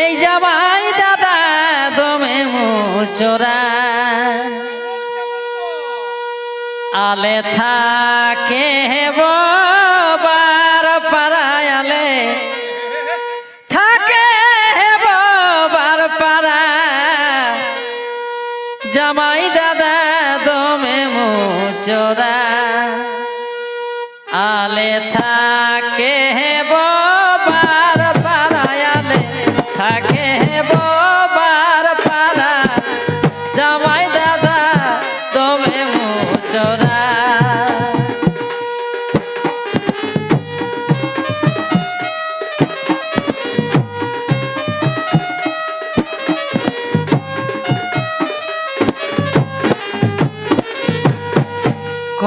এই জামাই দাদা, দমে মুচোরা। আলে থাকে বার পাড়ায় আলে। থাকে বার পাড়া জামাই দাদা, দমে মুচোরা। আলে থাকে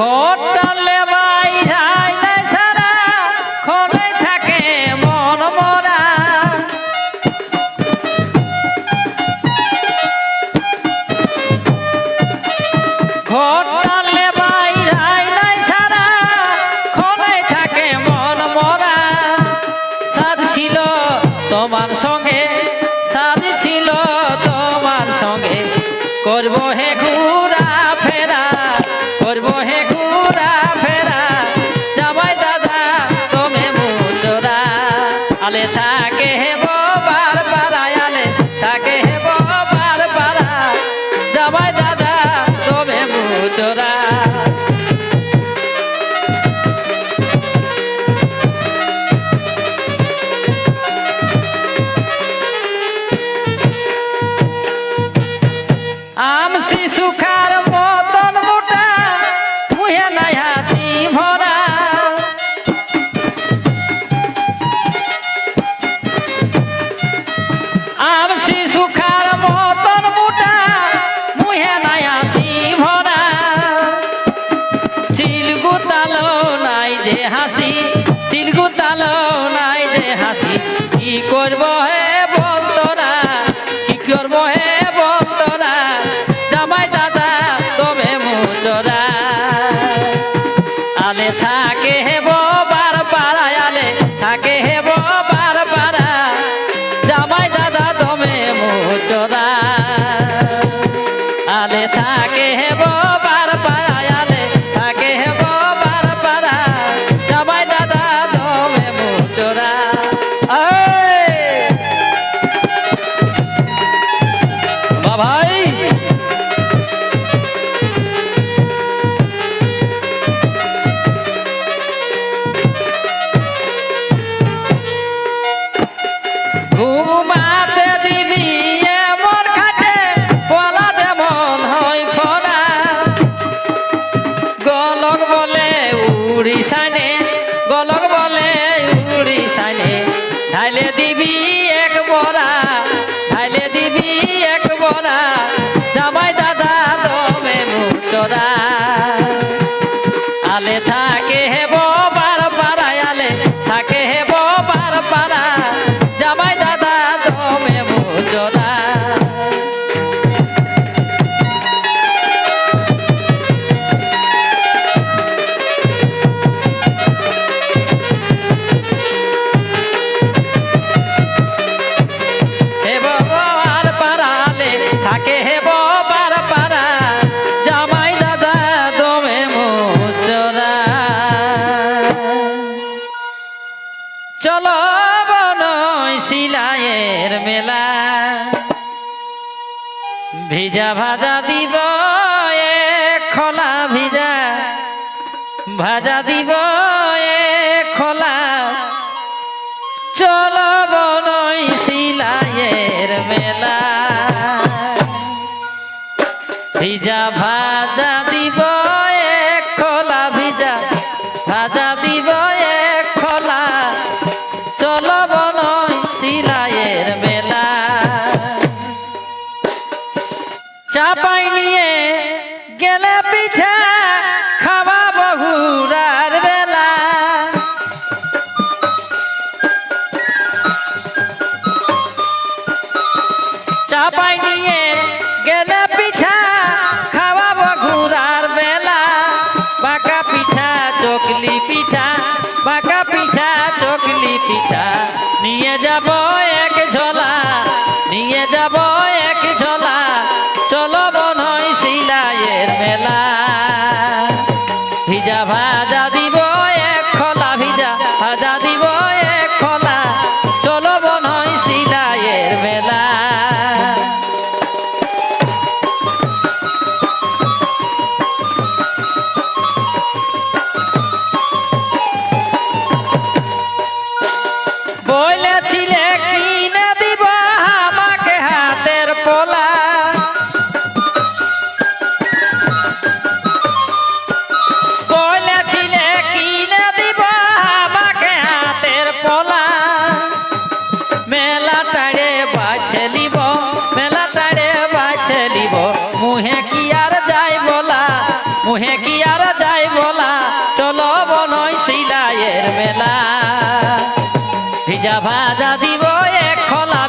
ঘটালে বাইরাই থাকে মন নাই থাকে মন ছিল তোমার সঙ্গে ছিল তোমার সঙ্গে। করব হে ঘুরা আলে থাকে আলে ঢাইলে দিবি এক বড়া ঢাইলে দিবি এক বড়া। মেলা ভিজা ভাজা দিব এ খোলা ভিজা। ভাজা দিব এ খোলা। চলো বনই সিলাইয়ের মেলা। ভিজা ভাজা গেলে পিঠা খাওয়া বহুরার বেলা। চাপাই নিয়ে গেলে পিঠা খাওয়াবো ঘুরার বেলা। বাঁকা পিঠা, চকলি পিঠা, বাঁকা পিঠা, চকলি পিঠা। নিয়ে যাব এক ঝোলা, নিয়ে এক না ভিজা ভাজা দিব এক খোলা